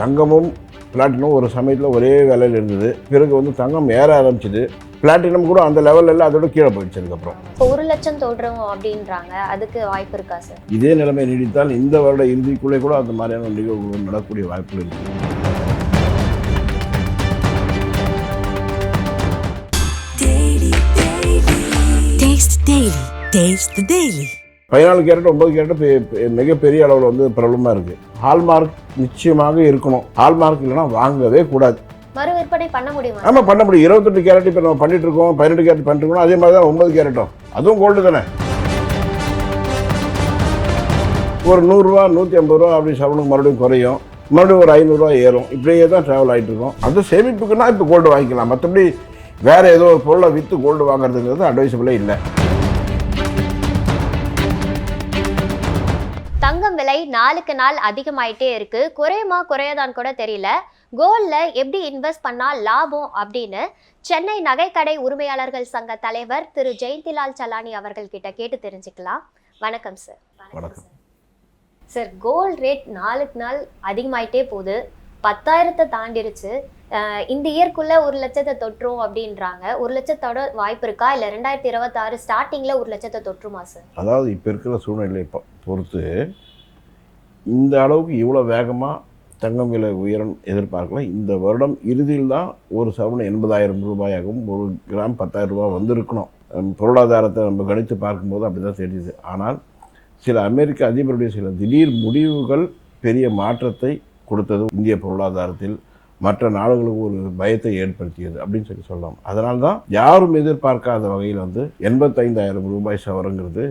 தங்கமும் பிளாட்டினம் ஒரு சமயத்தில் ஒரே விலையில் இருந்தது. பிறகு வந்து தங்கம் ஏற ஆரம்பிச்சது. பிளாட்டினம் கூட அந்த லெவலில் எல்லாம் அதோட கீழே போயிடுச்சு அதுக்கப்புறம் இப்போ ஒரு லட்சம் தொடுறோம் அப்படின்றாங்க. அதுக்கு வாய்ப்பு இருக்கா சார் இதே நிலைமை நீடித்தால் இந்த வருட இறுதிக்குள்ளே கூட அந்த மாதிரியான நிகழ்வுகள் நடக்கக்கூடிய வாய்ப்புகள் இருக்குது Taste the Daily. Taste the Daily. பதினாலு கேரட் ஒன்பது கேரட் மிகப்பெரிய அளவில் வந்து பிரபலமாக இருக்குது ஹால்மார்க் நிச்சயமாக இருக்கணும். ஹால்மார்க் இல்லைன்னா வாங்கவே கூடாது. மறு விற்பனை பண்ண முடியுமா? ஆமாம் பண்ண முடியும். இருபத்தெட்டு கேரட் இப்போ நம்ம பண்ணிட்டு இருக்கோம் பதினெட்டு கேரட் பண்ணிட்டு இருக்கோம் அதே மாதிரி தான் ஒன்பது கேரட்டும். அதுவும் கோல்டு தானே? ஒரு நூறுரூவா நூற்றி ஐம்பது ரூபா அப்படி சவனுக்கு மறுபடியும் குறையும். மறுபடியும் ஒரு ஐநூறுரூவா ஏறும். இப்படியே தான் ட்ராவல் ஆகிட்டு இருக்கோம். அது சேமிப்புக்குன்னா இப்போ கோல்டு வாங்கிக்கலாம். மற்றபடி வேறு ஏதோ ஒரு பொருளை விற்று கோல்டு வாங்குறதுங்கிறது அட்வைசபிளே இல்லை. தங்கம் விலை நாளுக்கு நாள் அதிகமாயிட்டே இருக்கு. குறையுமா குறையதான்னு கூட தெரியல. கோல்ட்ல எப்படி இன்வெஸ்ட் பண்ணா லாபம் அப்படின்னு சென்னை நகைக்கடை உரிமையாளர்கள் சங்க தலைவர் திரு ஜெயந்திலால் சலானி அவர்கள் கிட்ட கேட்டு தெரிஞ்சுக்கலாம். வணக்கம் சார் வணக்கம். சார் கோல்ட் ரேட் நாளுக்கு நாள் அதிகமாயிட்டே போகுது. பத்தாயிரத்தை தாண்டிருச்சு. இந்த இயர்க்குள்ள ஒரு லட்சத்தை தொற்றும் அப்படின்றாங்க. ஒரு லட்சத்தோட வாய்ப்பு இருக்கா? இல்லை ரெண்டாயிரத்தி இருபத்தாறு ஸ்டார்டிங்கில் ஒரு லட்சத்தை தொற்றுமா சார்? அதாவது இப்போ இருக்கிற சூழ்நிலையை பொறுத்து இந்த அளவுக்கு இவ்வளோ வேகமாக தங்கம் விலை உயரம் எதிர்பார்க்கல. இந்த வருடம் இறுதியில் தான் ஒரு சவரன் எண்பதாயிரம் ரூபாயாகவும் ஒரு கிராம் பத்தாயிரம் ரூபாய் வந்திருக்கணும். பொருளாதாரத்தை நம்ம கணித்து பார்க்கும்போது அப்படி தான் தெரியுது. ஆனால் சில அமெரிக்க அதிபருடைய சில திடீர் முடிவுகள் பெரிய மாற்றத்தை கொடுத்தது இந்திய பொருளாதாரத்தில் மற்ற நாடுகளுக்கு ஒரு பயத்தை ஏற்படுத்தியது அப்படின்னு சொல்லி சொல்லலாம். அதனால தான் யாரும் எதிர்பார்க்காத வகையில் வந்து எண்பத்தைந்தாயிரம் ரூபாய் சவரங்கிறது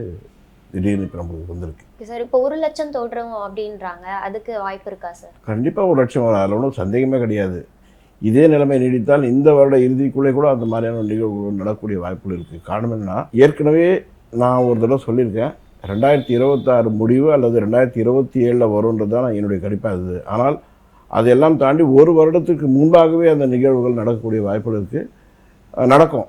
திடீர்னு இப்போ நம்மளுக்கு வந்திருக்கு. சார் இப்போ ஒரு லட்சம் தொடுறோம் அப்படின்றாங்க. அதுக்கு வாய்ப்பு இருக்கா சார் கண்டிப்பாக ஒரு லட்சம் வரும். அதில் ஒன்றும் சந்தேகமே கிடையாது. இதே நிலைமை நீடித்தால் இந்த வருட இறுதிக்குள்ளே கூட அந்த மாதிரியான நிகழ்வுகள் நடக்கக்கூடிய வாய்ப்புகள் இருக்குது காரணம் என்னன்னா ஏற்கனவே நான் ஒரு தடவை சொல்லியிருக்கேன். ரெண்டாயிரத்தி இருபத்தாறு முடிவு அல்லது ரெண்டாயிரத்தி இருபத்தி ஏழில் வரும்ன்றது தான் என்னுடைய கணிப்பாக இருந்தது. ஆனால் அதையெல்லாம் தாண்டி ஒரு வருடத்துக்கு முன்பாகவே அந்த நிகழ்வுகள் நடக்கக்கூடிய வாய்ப்புகள் இருக்குது நடக்கும்.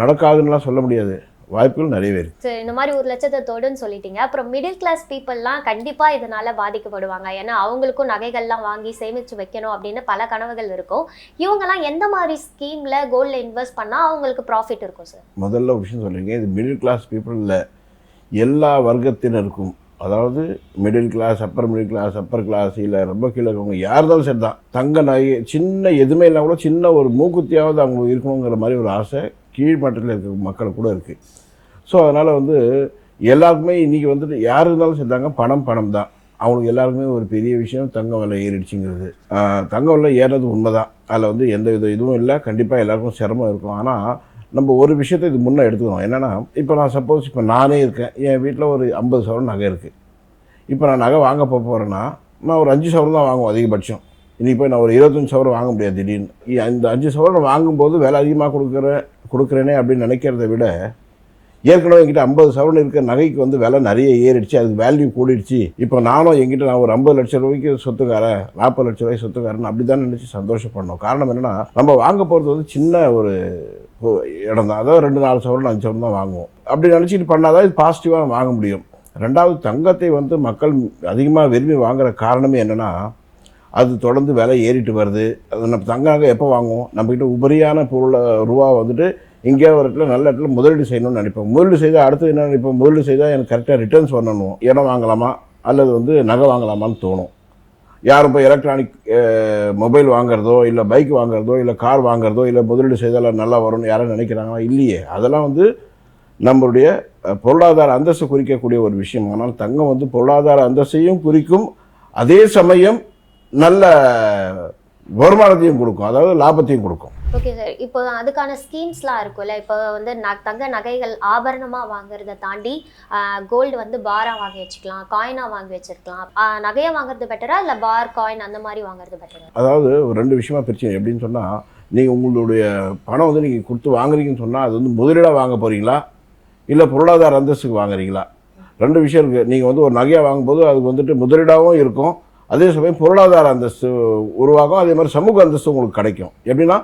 நடக்காதுன்னுலாம் சொல்ல முடியாது. வாய்ப்புகள் நிறையவே இருக்குது சரி இந்த மாதிரி ஒரு லட்சத்தை தொடுன்னு சொல்லிட்டீங்க. அப்புறம் மிடில் கிளாஸ் பீப்புளெலாம் கண்டிப்பா இதனால பாதிக்கப்படுவாங்க. ஏன்னா அவங்களுக்கும் நகைகள்லாம் வாங்கி சேமிச்சு வைக்கணும் அப்படின்னு பல கனவுகள் இருக்கும். இவங்கெல்லாம் எந்த மாதிரி ஸ்கீம்ல கோல்ட்ல இன்வெஸ்ட் பண்ணா அவங்களுக்கு ப்ராஃபிட் இருக்கும் சார் முதல்ல விஷயம் சொல்றீங்க. இது மிடில் கிளாஸ் பீப்புள் இல்லை எல்லா வர்க்கத்தினருக்கும் அதாவது middle class upper middle class upper class இல்லை ரொம்ப கீழே இருக்கவங்க யார் இருந்தாலும் சரி தான். தங்க நகை சின்ன எதுவுமே இல்லாம கூட சின்ன ஒரு மூக்குத்தியாவது அவங்க இருக்கணுங்கிற மாதிரி ஒரு ஆசை கீழ்மட்டத்தில் இருக்க மக்களுக்கு கூட இருக்குது ஸோ அதனால் வந்து எல்லாருக்குமே இன்றைக்கி வந்துட்டு யார் இருந்தாலும் சரி தாங்க பணம் பணம் தான். அவங்களுக்கு எல்லாருக்குமே ஒரு பெரிய விஷயம் தங்க விலை ஏறிடுச்சுங்கிறது. தங்க விலை ஏறது உண்மைதான். அதில் வந்து எந்த வித இதுவும் இல்லை. கண்டிப்பாக எல்லாருக்கும் சிரமம் இருக்கும். ஆனால் நம்ம ஒரு விஷயத்தை இது முன்னே எடுத்துக்கணும். என்னென்னா இப்போ நான் சப்போஸ் இப்போ நானே இருக்கேன். என் வீட்டில் ஒரு ஐம்பது சவரன் நகை இருக்குது இப்போ நான் நகை வாங்க போக போகிறேன்னா நான் ஒரு அஞ்சு சவரன் தான் வாங்குவோம் அதிகபட்சம். இனி போய் நான் ஒரு இருபத்தஞ்சு சவரன் வாங்க முடியாது திடீர்னு. அந்த இந்த அஞ்சு சவரன் வாங்கும்போது விலை அதிகமாக கொடுக்குற கொடுக்குறேனே அப்படின்னு நினைக்கிறத விட ஏற்கனவே என்கிட்ட ஐம்பது சவரன் இருக்க நகைக்கு வந்து விலை நிறைய ஏறிடுச்சு. அதுக்கு வேல்யூ கூடிடுச்சு. இப்போ நானும் என்கிட்ட நான் ஒரு ஐம்பது லட்சம் ரூபாய்க்கு சொத்துக்காரன் நாற்பது லட்ச ரூபாய் சொத்துக்காரன் அப்படி தான் நினச்சி சந்தோஷப்படணும். காரணம் என்னென்னா நம்ம வாங்க போகிறது வந்து சின்ன ஒரு இடம் தான் அதாவது ரெண்டு நாலு சவரன் அஞ்சு சவரன் தான் வாங்குவோம். அப்படி நினச்சிட்டு பண்ணாதான் இது பாசிட்டிவாக வாங்க முடியும். ரெண்டாவது தங்கத்தை வந்து மக்கள் அதிகமாக விரும்பி வாங்குற காரணமே என்னென்னா அது தொடர்ந்து விலை ஏறிட்டு வருது. அது நம்ம தங்காக எப்போ வாங்குவோம்? நம்மக்கிட்ட உபரியான பொருளை ரூபா வந்துட்டு இங்கே ஒரு இடத்துல நல்ல இடத்துல முதலீடு செய்யணும்னு நினைப்போம். முதலீடு செய்தால் அடுத்து என்ன நினைப்போம்? முதலீடு செய்தால் எனக்கு கரெக்டாக ரிட்டர்ன்ஸ் பண்ணணும் இடம் வாங்கலாமா? அல்லது வந்து நகை வாங்கலாமான்னு தோணும். யாரும் போய் எலக்ட்ரானிக் மொபைல் வாங்குறதோ இல்லை பைக் வாங்குறதோ இல்லை கார் வாங்குறதோ இல்லை முதலீடு செய்தால் நல்லா வரும்னு யாரும் நினைக்கிறாங்களா? இல்லையே. அதெல்லாம் வந்து நம்மளுடைய பொருளாதார அந்தஸ்து குறிக்கக்கூடிய ஒரு விஷயம். ஆனால் தங்கம் வந்து பொருளாதார அந்தஸ்தையும் குறிக்கும். அதே சமயம் நல்ல வருமானத்தையும் கொடுக்கும். அதாவது லாபத்தையும் கொடுக்கும். ஓகே சார் இப்போ அதுக்கான ஸ்கீம்ஸ்லாம் இருக்கும்ல. இப்போ வந்து ந தங்க நகைகள் ஆபரணமாக வாங்குறத தாண்டி கோல்டு வந்து பாராக வாங்கி வச்சுக்கலாம் காயினாக வாங்கி வச்சிருக்கலாம். நகையை வாங்குறது பெட்டரா இல்லை பார் காயின் அந்த மாதிரி வாங்குறது பெட்டரா அதாவது ஒரு ரெண்டு விஷயமா பிரச்சனை எப்படின்னு சொன்னால் நீங்கள் உங்களுடைய பணம் வந்து நீங்கள் கொடுத்து வாங்குறீங்கன்னு சொன்னால் அது வந்து முதலீடாக வாங்க போகிறீங்களா இல்லை பொருளாதார அந்தஸ்துக்கு வாங்குறீங்களா? ரெண்டு விஷயம் இருக்குது நீங்கள் வந்து ஒரு நகையாக வாங்கும்போது அதுக்கு வந்துட்டு முதலீடாகவும் இருக்கும். அதே சமயம் பொருளாதார அந்தஸ்து உருவாகும். அதே மாதிரி சமூக அந்தஸ்து உங்களுக்கு கிடைக்கும். எப்படின்னா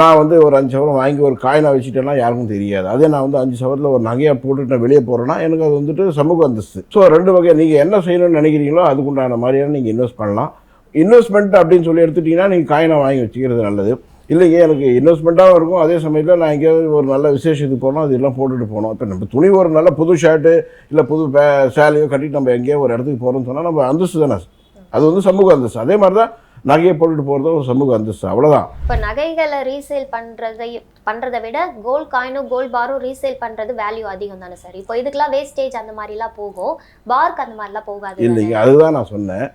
நான் வந்து ஒரு அஞ்சு சவரம் வாங்கி ஒரு காயினாக வச்சுட்டேன்னா யாருக்கும் தெரியாது. அதே நான் வந்து அஞ்சு சவரத்தில் ஒரு நகையாக போட்டுட்டு நான் வெளியே போகிறேன்னா எனக்கு அது வந்துட்டு சமூக அந்தஸ்து. ஸோ ரெண்டு வகை நீங்கள் என்ன செய்யணும்னு நினைக்கிறீங்களோ அதுக்குண்டான மாதிரியான நீங்கள் இன்வெஸ்ட் பண்ணலாம். இன்வெஸ்ட்மெண்ட் அப்படின்னு சொல்லி எடுத்துட்டீங்கன்னா நீங்கள் காயினை வாங்கி வச்சுக்கிறது நல்லது. இல்லைங்க எனக்கு இன்வெஸ்ட்மெண்ட்டாகவும் இருக்கும். அதே சமயத்தில் நான் எங்கேயாவது ஒரு நல்ல விசேஷத்துக்கு போனோம் அதெல்லாம் போட்டுட்டு போனோம் இப்போ நம்ம துணி ஒரு நல்ல புது ஷர்ட்டு இல்லை புது பே சேலையோ கட்டிட்டு நம்ம எங்கேயோ ஒரு இடத்துக்கு போகிறோம்னு சொன்னால் நம்ம அந்தஸ்து தானே. அது வந்து சமூக அந்தஸ்து. அதே மாதிரி தான் நகையை போட்டுட்டு போகிறது ஒரு சமூக அந்தஸ்து அவ்வளோதான் இப்போ நகைகளை ரீசேல் பண்றதை பண்றதை விட கோல்ட் காயினும் கோல்ட் பாரும் ரீசேல் பண்றது வேல்யூ அதிகம் தானே சார் இப்போ இதுக்கெல்லாம் வேஸ்டேஜ் அந்த மாதிரிலாம் போகும். பார்க்கு அந்த மாதிரிலாம் போகாது? இல்லைங்க அதுதான் நான் சொன்னேன்.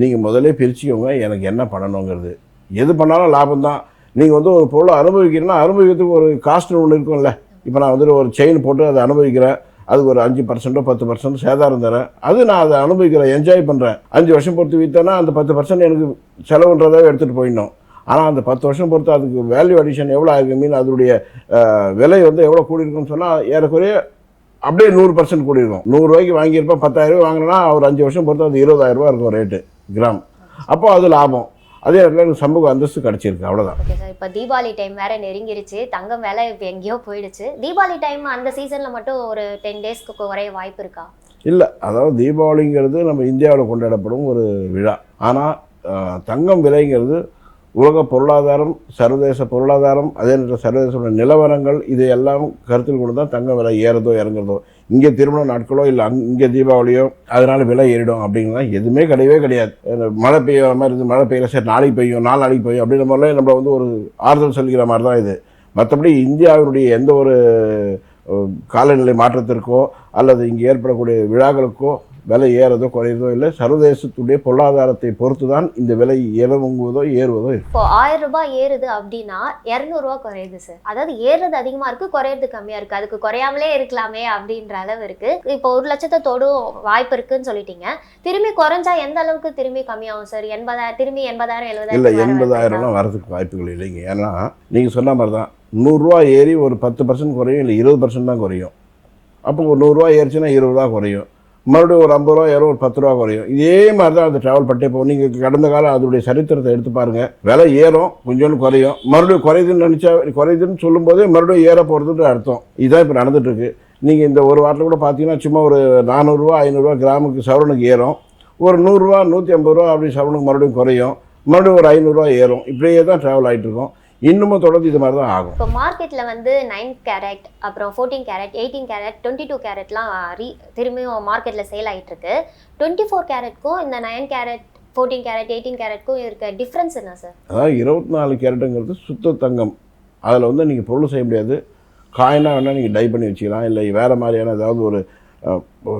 நீங்கள் முதல்ல பிரிச்சுக்கோங்க எனக்கு என்ன பண்ணணுங்கிறது. எது பண்ணாலும் லாபம் தான். நீங்கள் வந்து ஒரு பொருளை அனுபவிக்கிறீங்கன்னா அனுபவிக்கிறதுக்கு ஒரு காஸ்ட்னு ஒன்று இருக்கும்ல. இப்போ நான் வந்துட்டு ஒரு செயின் போட்டு அதை அனுபவிக்கிறேன். அதுக்கு ஒரு அஞ்சு பர்சன்ட்டோ பத்து பர்சன்ட் சேதாரம் தரேன். அது நான் அதை அனுபவிக்கிறேன் என்ஜாய் பண்ணுறேன் அஞ்சு வருஷம் பொறுத்து விற்றேன்னா அந்த பத்து பர்சன்ட் எனக்கு செலவுன்றதை எடுத்துகிட்டு போயிடணும். ஆனால் அந்த பத்து வருஷம் பொறுத்து அதுக்கு வேல்யூ அடிஷன் எவ்வளோ ஆயிருக்கு மீன் அதனுடைய விலை வந்து எவ்வளோ கூடியிருக்குன்னு சொன்னால் ஏறக்குறைய அப்படியே நூறு பர்சன்ட் கூடியிருக்கும். நூறுரூவாய்க்கு வாங்கியிருப்பேன் பத்தாயிரம் வாங்கினா ஒரு அஞ்சு வருஷம் பொறுத்து அது இருபதாயிரம் இருக்கும் ரேட்டு கிராம். அப்போ அது லாபம். அதே இடத்துல எனக்கு சமூக அந்தஸ்து கிடச்சிருக்கு அவ்வளோதான் ஓகே சார் இப்போ தீபாவளி டைம் வேற நெருங்கிருச்சு. தங்கம் விலை இப்போ எங்கேயோ போயிடுச்சு. தீபாவளி டைம் அந்த சீசன்ல மட்டும் ஒரு டென் டேஸ்க்கு குறைய வாய்ப்பு இருக்கா? இல்லை அதாவது தீபாவளிங்கிறது நம்ம இந்தியாவில் கொண்டாடப்படும் ஒரு விழா. ஆனால் தங்கம் விலைங்கிறது உலக பொருளாதாரம் சர்வதேச பொருளாதாரம் அதே நேரத்தில் சர்வதேச நிலவரங்கள் இது எல்லாம் கருத்தில் கொண்டு தான் தங்க விலை ஏறதோ இறங்குறதோ. இங்கே திருமண நாட்களோ இல்லை அங் இங்கே தீபாவளியோ அதனால் விலை ஏறிடும் அப்படிங்கலாம் எதுவுமே கிடையவே கிடையாது. மழை பெய்யுற மாதிரி இருந்து மழை பெய்யல சரி நாளைக்கு பெய்யும் நாலு நாளைக்கு பெய்யும் அப்படின்ற மாதிரிலாம் நம்மளை வந்து ஒரு ஆறுதல் சொல்கிற மாதிரி தான் இது. மற்றபடி இந்தியாவினுடைய எந்த ஒரு காலநிலை மாற்றத்திற்கோ அல்லது இங்கே ஏற்படக்கூடிய விழாக்களுக்கோ விலை ஏறதோ குறையதோ இல்லை சர்வதேசத்துடைய பொருளாதாரத்தை பொறுத்து தான் இந்த விலை இறங்குவதோ ஏறுவதோ இப்போ ஆயிரம் ரூபாய் ஏறுது அப்படின்னா இரநூறுவா குறையுது சார் அதாவது ஏறுறது அதிகமா இருக்கு குறையிறது கம்மியா இருக்கு. அதுக்கு குறையாமலே இருக்கலாமே அப்படின்ற அளவு இருக்கு. இப்போ ஒரு லட்சத்தை தொடும் வாய்ப்பு இருக்குன்னு சொல்லிட்டீங்க. திரும்பி குறைஞ்சா எந்த அளவுக்கு திரும்பி கம்மியாகும் சார் எண்பதாயிரம் திரும்பி எண்பதாயிரம் இல்லை எழுபதாயிரம் எண்பதாயிரம்லாம் வரதுக்கு வாய்ப்புகள் இல்லைங்க. ஏன்னா நீங்கள் சொன்ன மாதிரி தான் நூறுரூவா ஏறி ஒரு பத்து பர்சன்ட் குறையும் இல்லை இருபது பர்சன்ட் தான் குறையும். அப்போ ஒரு நூறுரூவா ஏறிச்சுன்னா இருபது ரூபா குறையும். மறுபடியும் ஒரு ஐம்பது ரூபா ஏறும் ஒரு பத்து ரூபா குறையும். இதே மாதிரி தான் அந்த ட்ராவல் பண்ணிட்டே போகும் நீங்கள் கடந்த காலம் அதனுடைய சரித்திரத்தை எடுத்து பாருங்கள் விலை ஏறும் கொஞ்சோண்டு குறையும். மறுபடியும் குறையுதுன்னு நினச்சா குறையுதுன்னு சொல்லும்போதே மறுபடியும் ஏற போகிறதுன்ற அர்த்தம். இதுதான் இப்போ நடந்துட்டுருக்கு. நீங்கள் இந்த ஒரு வாரத்தில் கூட பார்த்தீங்கன்னா சும்மா ஒரு நானூறுரூவா ஐநூறுரூவா கிராமுக்கு சவரனுக்கு ஏறும். ஒரு நூறுரூவா நூற்றி ஐம்பது ரூபா அப்படி சவரனுக்கு மறுபடியும் குறையும். மறுபடியும் ஒரு ஐநூறுரூவா ஏறும். இப்படியே தான் ட்ராவல் ஆகிட்டு இருக்கும் இன்னமும் தொடர்ந்து இது மாதிரி தான் ஆகும். இப்போ மார்க்கெட்ல வந்து நைன் கேரட் அப்புறம் fourteen carat eighteen carat twenty two கேரட்லாம் ரீ திரும்பியும் மார்க்கெட்ல சேல் ஆயிட்டு இருக்கு டுவெண்ட்டி ஃபோர் கேரட்க்கும் இந்த nine carat fourteen carat eighteen கேரட்க்கும் இருக்க டிஃப்ரென்ஸ் என்ன சார் அதாவது இருபத்தி நாலு கேரட்டுங்கிறது சுத்த தங்கம். அதில் வந்து நீங்கள் பொருள் செய்ய முடியாது. காயினாக வேணால் நீங்கள் டை பண்ணி வச்சுக்கலாம். இல்லை வேறு மாதிரியான ஏதாவது ஒரு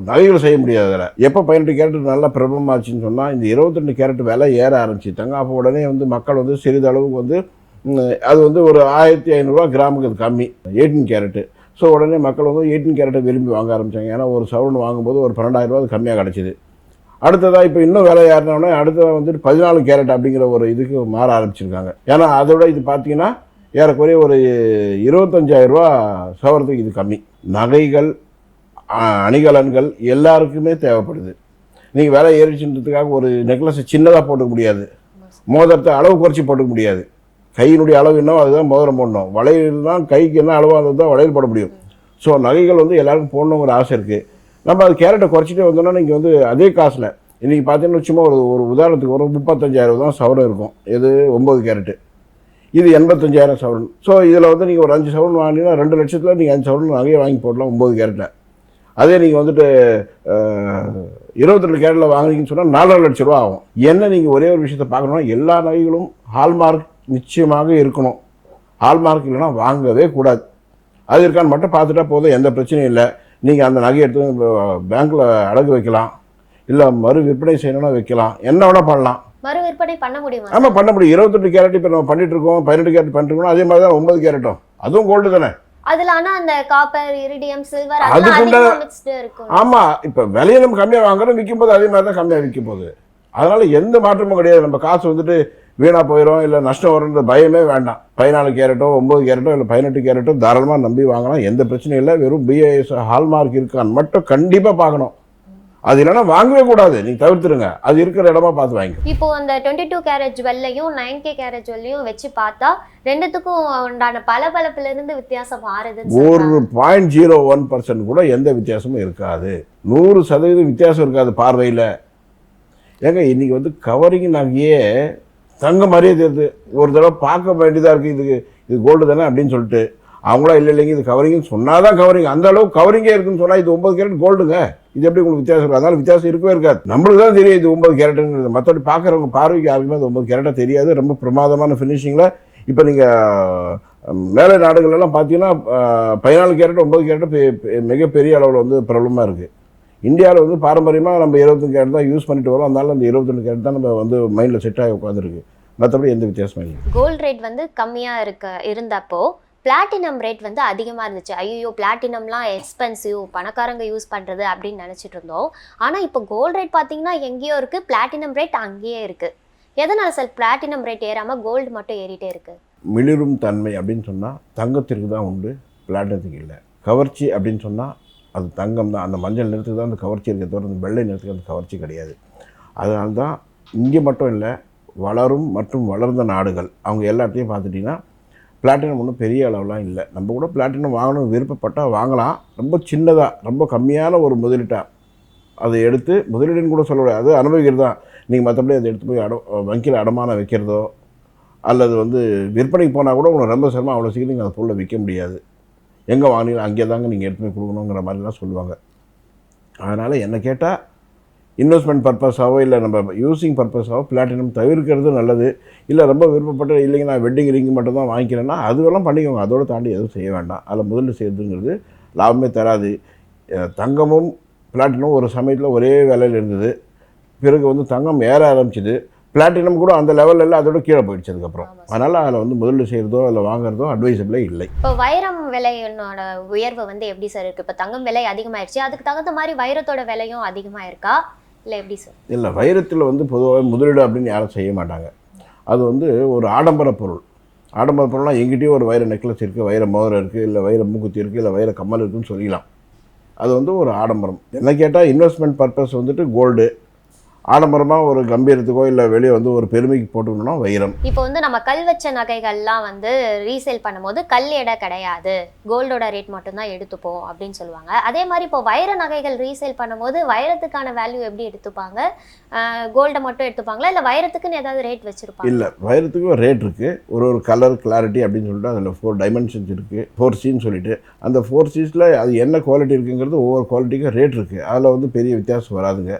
நகைகள் செய்ய முடியாது அதில். எப்போ பதினெட்டு கேரட் நல்லா பிரபலமாச்சுன்னு சொன்னால் இந்த இருபத்தெண்டு கேரட் விலை ஏற ஆரம்பிச்சிட்டாங்க. அப்போ உடனே வந்து மக்கள் வந்து சிறிதளவுக்கு வந்து அது வந்து ஒரு ஆயிரத்தி ஐநூறுரூவா கிராமுக்கு அது கம்மி. Eighteen carrot. ஸோ உடனே மக்கள் வந்து எயிட்டீன் கேரட்டை விரும்பி வாங்க ஆரம்பித்தாங்க ஏன்னா ஒரு சவுண்ட் வாங்கும்போது ஒரு பன்னெண்டாயிரரூவா அது கம்மியாக கிடச்சிது. அடுத்ததாக இப்போ இன்னும் விலை ஏறினோடனே அடுத்ததாக வந்துட்டு பதினாலு கேரட் அப்படிங்கிற ஒரு இதுக்கு மாற ஆரம்பிச்சிருக்காங்க. ஏன்னா அதோட இது பார்த்தீங்கன்னா ஏறக்குறைய ஒரு இருபத்தஞ்சாயிரம் ரூபா சவரத்துக்கு இது கம்மி. நகைகள் அணிகலன்கள் எல்லாருக்குமே தேவைப்படுது. நீங்கள் விலை ஏறிச்சுன்றதுக்காக ஒரு நெக்லஸை சின்னதாக போட்டுக்க முடியாது. மோதிரத்தை அளவு குறைச்சி போட்டுக்க முடியாது. கையினுடைய அளவு என்னவோ அதுதான் மோதிரம் போடணும். வளையல் தான் கைக்கு என்ன அளவாக இருந்தது தான் வளையல் போட முடியும். ஸோ நகைகள் வந்து எல்லாருக்கும் போடணுங்கிற ஆசை இருக்குது நம்ம அது கேரட்டை குறைச்சிட்டே வந்தோம்னா நீங்கள் வந்து அதே காசில் இன்றைக்கி பார்த்தீங்கன்னா சும்மா ஒரு ஒரு உதாரணத்துக்கு ஒரு முப்பத்தஞ்சாயிரம் தான் சவரம் இருக்கும். இது ஒம்பது கேரட்டு இது எண்பத்தஞ்சாயிரம் சவரன். ஸோ இதில் வந்து நீங்கள் ஒரு அஞ்சு சவரன் வாங்கினீங்கன்னா ரெண்டு லட்சத்தில் நீங்கள் அஞ்சு சவரன் நகையை வாங்கி போடலாம் ஒம்பது கேரட்டில் அதே நீங்கள் வந்துட்டு இருபத்தெட்டு கேரட்டில் வாங்குறீங்கன்னு சொன்னால் நாலரை லட்ச ரூபா ஆகும். என்ன நீங்கள் ஒரே ஒரு விஷயத்தை பார்க்கணும்னா எல்லா நகைகளும் ஹால்மார்க் நிச்சயமாக இருக்கணும். ஹால்மார்க் இல்லைன்னா வாங்கவே கூடாது. அது இருக்கான்னு மட்டும் பார்த்துட்டா போதும். எந்த பிரச்சனையும் இல்லை. நீங்கள் அந்த நகையை எடுத்து பேங்க்கில் அடகு வைக்கலாம். இல்லை மறு விற்பனை செய்யணும்னா வைக்கலாம். என்ன வேணால் பண்ணலாம். மறு விற்பனை பண்ண முடியுமா? ஆமாம் பண்ண முடியும். இருபத்தெட்டு கேரட் இப்போ நம்ம பண்ணிட்டு இருக்கோம். பதினெட்டு கேரட் பண்ணிட்டு அதே மாதிரி தான் ஒன்பது கேரட்டும். அதுவும் கோல்டு தானே? அதுல ஆனா அந்த காப்பர் இரிடியம் சில்வர் இருக்கும். ஆமாம் இப்போ விலையை நம்ம கம்மியாக வாங்குறோம். விற்கும் போது அதே மாதிரி தான் கம்மியாக விற்கும் போகுது. அதனால எந்த மாற்றமும் கிடையாது. நம்ம காசு வந்துட்டு வீணாக போயிடும் இல்லை நஷ்டம் வரும்ன்ற பயமே வேண்டாம். பதினாலு கேரட்டோ ஒம்பது கேரட்டோ இல்லை பதினெட்டு கேரட்டோ தாராளமாக நம்பி வாங்கலாம். எந்த பிரச்சனையும் இல்லை. வெறும் பிஏஎஸ் ஹால்மார்க் இருக்கான்னு மட்டும் கண்டிப்பாக பார்க்கணும். அது இல்லைன்னா வாங்கவே கூடாது. நீங்கள் தவிர்த்துருங்க. அது இருக்கிற இடமா பார்த்து வாங்கி இப்போ அந்த டுவெண்ட்டி டூ கேரட் ஜுவல்லையும் நைன் கே கேரட் ஜுவல்லையும் வச்சு பார்த்தா ரெண்டுத்துக்கும் உண்டான பளபளப்புல இருந்து வித்தியாசம் மாறுதுன்னு ஒரு. பாயிண்ட் ஜீரோ ஒன் பர்சன்ட் கூட எந்த வித்தியாசமும் இருக்காது. நூறு சதவீதம் வித்தியாசம் இருக்காது பார்வையில். ஏங்க இன்றைக்கி வந்து கவரிங் நகையே தங்க மாதிரியே தெரியுது. ஒரு தடவை பார்க்க வேண்டியதாக இருக்குது இதுக்கு இது கோல்டு தானே அப்படின்னு சொல்லிட்டு அவங்களா இல்லை இல்லைங்க இது கவரிங்னு சொன்னால் தான் கவரிங் அந்த அளவுக்கு கவரிங்கே இருக்குன்னு சொன்னால் இது ஒன்பது கேரட் கோல்டுங்க இது எப்படி உங்களுக்கு வித்தியாசம் இருக்கும் அதனால வித்தியாசம் இருக்கவே இருக்காது. நம்மளுக்கு தான் தெரியும் இது ஒன்பது கேரட்டுங்கிறது மற்றபடி பார்க்குறவங்க பார்வைக்கு யாருக்குமே அது ஒன்பது கேரட்டாக தெரியாது. ரொம்ப பிரமாதமான ஃபினிஷிங்கில் இப்போ நீங்கள் மேலை நாடுகளெல்லாம் பார்த்தீங்கன்னா பதினாலு கேரட் ஒன்பது கேரட் மிகப்பெரிய அளவில் வந்து பிரபலமாக இருக்குது இந்தியாவில் வந்து பாரம்பரியமாக நம்ம இருபத்தஞ்சு கேரட் தான் யூஸ் பண்ணிட்டு வரோம். அதனால அந்த இருபத்தொன்று கேரட் தான் நம்ம வந்து மைண்டில் செட் ஆகி உட்காந்துருக்கு மற்றபடி எந்த வித்தியாசமும் இல்லை. கோல்ட் ரேட் வந்து கம்மியா இருக்க இருந்தப்போ பிளாட்டினம் ரேட் வந்து அதிகமா இருந்துச்சு. ஐயோ பிளாட்டினம்லாம் எக்ஸ்பென்சிவ் பணக்காரங்க யூஸ் பண்றது அப்படின்னு நினைச்சிட்டு இருந்தோம். ஆனா இப்போ கோல்ட் ரேட் பாத்தீங்கன்னா எங்கேயோ இருக்கு பிளாட்டினம் ரேட் அங்கேயே இருக்கு. எதனால சார் பிளாட்டினம் ரேட் ஏறாம கோல்டு மட்டும் ஏறிட்டே இருக்கு? மிளிரும் தன்மை அப்படின்னு சொன்னால் தங்கத்திற்கு தான் உண்டு பிளாட்டினத்துக்கு இல்லை. கவர்ச்சி அப்படின்னு சொன்னால் அது தங்கம் தான். அந்த மஞ்சள் நிறத்துக்கு தான் அந்த கவர்ச்சி இருக்க தவிர அந்த வெள்ளை நிறத்துக்கு அந்த கவர்ச்சி கிடையாது. அதனால தான் இங்கே மட்டும் இல்லை வளரும் மற்றும் வளர்ந்த நாடுகள். அவங்க எல்லாத்தையும் பார்த்துட்டிங்கன்னா பிளாட்டினம் ஒன்றும் பெரிய அளவுலாம் இல்லை. நம்ம கூட பிளாட்டினம் வாங்கணும் விருப்பப்பட்டால் வாங்கலாம். ரொம்ப சின்னதாக ரொம்ப கம்மியான ஒரு முதலீட்டாக அதை எடுத்து முதலீடுன்னு கூட சொல்ல முடியாது. அது அனுபவிக்கிறது தான். நீங்கள் மற்றபடி அதை எடுத்து போய் அட வங்கியில் அடமானம் வைக்கிறதோ அல்லது வந்து விற்பனைக்கு போனால் கூட உங்களுக்கு ரொம்ப சிரமம் அவ்வளோ சீக்கிரம் நீங்கள் அந்த பொருளை விற்க முடியாது. எங்கே வாங்கினீங்க அங்கே தாங்க நீங்கள் எடுத்து போய் கொடுக்கணுங்கிற மாதிரிலாம் சொல்லுவாங்க. அதனால் என்ன கேட்டால் இன்வெஸ்ட்மெண்ட் பர்பஸாவோ இல்லை நம்ம யூஸிங் பர்பஸாவோ பிளாட்டினம் தவிர்க்கிறது நல்லது. இல்லை ரொம்ப விருப்பப்பட்ட இல்லைங்க நான் வெட்டிங் ரிங் மட்டும் தான் வாங்கிக்கிறேன்னா அதுவெல்லாம் பண்ணிக்கோங்க. அதோடு தாண்டி எதுவும் செய்ய வேண்டாம். அதில் முதல்ல செய்யறதுங்கிறது லாபமே தராது. தங்கமும் பிளாட்டினம் ஒரு சமயத்தில் ஒரே வேலையில் இருந்தது. பிறகு வந்து தங்கம் ஏற ஆரம்பிச்சிது. பிளாட்டினம் கூட அந்த லெவலில் அதோட கீழே போயிடுச்சு அதுக்கப்புறம். அதனால் அதில் வந்து முதல்ல செய்கிறதோ இல்லை வாங்குறதோ அட்வைசபிளே இல்லை. இப்போ வைரம் விலையோட உயர்வு வந்து எப்படி சார் இருக்கு? இப்போ தங்கம் விலை அதிகமாயிருச்சு. அதுக்கு தகுந்த மாதிரி வைரத்தோட விலையும் அதிகமா இருக்கா? இல்ல எப்படி சார் இல்லை வைரத்தில் வந்து பொதுவாக முதலீடு அப்படின்னு யாரும் செய்ய மாட்டாங்க. அது வந்து ஒரு ஆடம்பர பொருள். ஆடம்பர பொருள்னா எங்கிட்டயும் ஒரு வைர நெக்லஸ் இருக்குது வைர மோதிரம் இருக்குது இல்லை வைர மூக்குத்தி இருக்குது இல்லை வைர கம்மல் இருக்குன்னு சொல்லிக்கலாம் அது வந்து ஒரு ஆடம்பரம். என்ன கேட்டால் இன்வெஸ்ட்மெண்ட் பர்பஸ் வந்துட்டு கோல்டு ஆடம்பரமாக ஒரு கம்பீரத்துக்கோ இல்லை வெளியே வந்து ஒரு பெருமைக்கு போட்டுக்கணும்னா வைரம். இப்போ வந்து நம்ம கல் வச்ச நகைகள்லாம் வந்து ரீசேல் பண்ணும்போது கல் எடை கிடையாது. கோல்டோட ரேட் மட்டும்தான் எடுத்துப்போம் அப்படின்னு சொல்லுவாங்க. அதே மாதிரி இப்போ வைர நகைகள் ரீசேல் பண்ணும்போது வைரத்துக்கான வேல்யூ எப்படி எடுத்துப்பாங்க? கோல்டை மட்டும் எடுத்துப்பாங்களா? இல்லை வைரத்துக்குன்னு ஏதாவது ரேட் வச்சிருப்பாங்க இல்லை வைரத்துக்கு ஒரு ரேட் இருக்குது ஒரு ஒரு கலர் கிளாரிட்டி அப்படின்னு சொல்லிட்டு அதில் ஃபோர் டைமென்ஷன்ஸ் இருக்குது ஃபோர் சின்னு சொல்லிட்டு. அந்த ஃபோர் சீஸில் அது என்ன குவாலிட்டி இருக்குங்கிறது ஒவ்வொரு குவாலிட்டிக்கும் ரேட் இருக்குது அதில் வந்து பெரிய வித்தியாசம் வராதுங்க.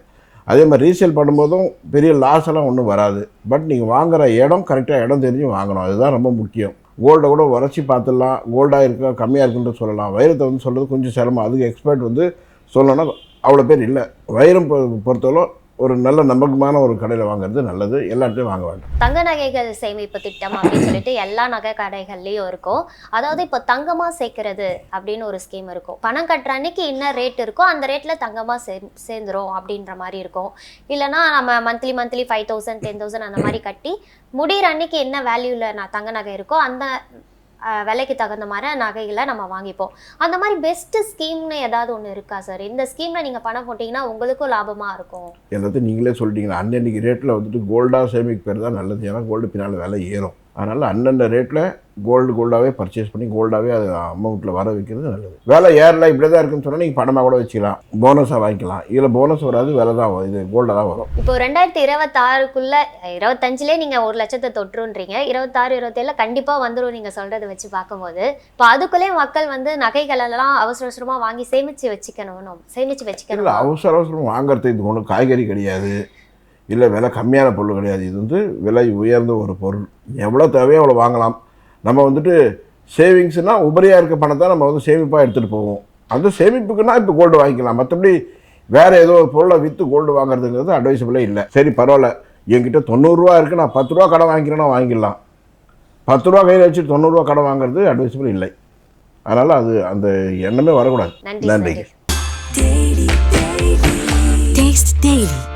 அதே மாதிரி ரீசேல் பண்ணும்போதும் பெரிய லாஸ் எல்லாம் ஒன்றும் வராது. பட் நீங்கள் வாங்குகிற இடம் கரெக்டாக இடம் தெரிஞ்சு வாங்கணும். அதுதான் ரொம்ப முக்கியம். கோல்டை கூட உரைச்சி பார்த்துடலாம். கோல்டாக இருக்கா கம்மியாக இருக்குன்ட்டு சொல்லலாம். வைரத்தை வந்து சொல்கிறது கொஞ்சம் சிரமம். அதுக்கு எக்ஸ்பர்ட் வந்து சொல்லணும்னா அவ்வளோ பேர் இல்லை. வைரம் பொ- பொறுத்தவரை ஒரு நல்ல நம்பகமான ஒரு கடையில் வாங்குறது நல்லது. எல்லாத்தையும் வாங்க வேண்டாம். தங்க நகைகள் சேமிப்பு திட்டம் அப்படின்னு சொல்லிட்டு எல்லா நகை கடைகள்லையும் இருக்கும். அதாவது இப்போ தங்கமாக சேர்க்கறது அப்படின்னு ஒரு ஸ்கீம் இருக்கும். பணம் கட்டுற அன்னைக்கு என்ன ரேட் இருக்கோ அந்த ரேட்டில் தங்கமாக சே சேர்ந்துரும் அப்படின்ற மாதிரி இருக்கும். இல்லைன்னா நம்ம monthly monthly five thousand ten thousand அந்த மாதிரி கட்டி முடிகிற அன்னைக்கு என்ன வேல்யூவில் நான் தங்க நகை இருக்கோ அந்த விலைக்கு தகுந்த மாதிரி நகைகளை நம்ம வாங்கிப்போம். அந்த மாதிரி பெஸ்ட்டு ஸ்கீம்னு ஏதாவது ஒன்று இருக்கா சார் இந்த ஸ்கீமில் நீங்கள் பணம் போட்டிங்கன்னா உங்களுக்கும் லாபமாக இருக்கும். எல்லாத்தையும் நீங்களே சொல்லிட்டீங்க அன்னன்னைக்கு ரேட்டில் வந்துட்டு கோல்டாக சேமிக்கிறது தான் நல்லது? ஏன்னா கோல்டு பின்னால் விலை ஏறும். அதனால் அந்தந்த ரேட்டில் கோல்டு கோல்டாகவே பர்ச்சேஸ் பண்ணி கோல்டாகவே அது அமௌண்ட்டில் வர வைக்கிறது நல்லது. விலை ஏறல இப்படி தான் இருக்குன்னு சொன்னால் நீங்கள் பணமாக கூட வச்சுக்கலாம். போனஸாக வாங்கிக்கலாம். இதில் போனஸ் வராது விலை தான் வரும் இது கோல்டாக தான் வரும். இப்போ ரெண்டாயிரத்தி இருபத்தாறுக்குள்ள இருபத்தஞ்சிலே நீங்க ஒரு லட்சத்தை தொற்றுன்றீங்க இருபத்தாறு இருபத்தேழுல கண்டிப்பா வந்துரும் நீங்க சொல்றதை வச்சு பார்க்கும்போது. இப்போ அதுக்குள்ளே மக்கள் வந்து நகைகள் எல்லாம் அவசர அவசரமா வாங்கி சேமிச்சு வச்சுக்கணும் இல்லை வச்சுக்கணும். அவசர அவசரம் வாங்குறது இது ஒன்றும் காய்கறி கிடையாது. இல்லை விலை கம்மியான பொருள் கிடையாது. இது வந்து விலை உயர்ந்த ஒரு பொருள். எவ்வளோ தேவையோ அவ்வளோ வாங்கலாம். நம்ம வந்துட்டு சேவிங்ஸ்னால் உபரியாக இருக்க பணத்தை நம்ம வந்து சேமிப்பாக எடுத்துகிட்டு போவோம். அந்த சேமிப்புக்குன்னா இப்போ கோல்டு வாங்கிக்கலாம். மற்றபடி வேறு ஏதோ ஒரு பொருளை விற்று கோல்டு வாங்குறதுங்கிறது அட்வைசபிளே இல்லை. சரி பரவாயில்ல. என்கிட்ட தொண்ணூறுரூவா இருக்குது நான் பத்து ரூபா கடன் வாங்கிக்கிறேன்னா வாங்கிடலாம். பத்து ரூபா கையில் வச்சு தொண்ணூறுரூவா கடன் வாங்குறது அட்வைசபிள் இல்லை. அதனால் அது அந்த எண்ணமே வரக்கூடாது. நன்றி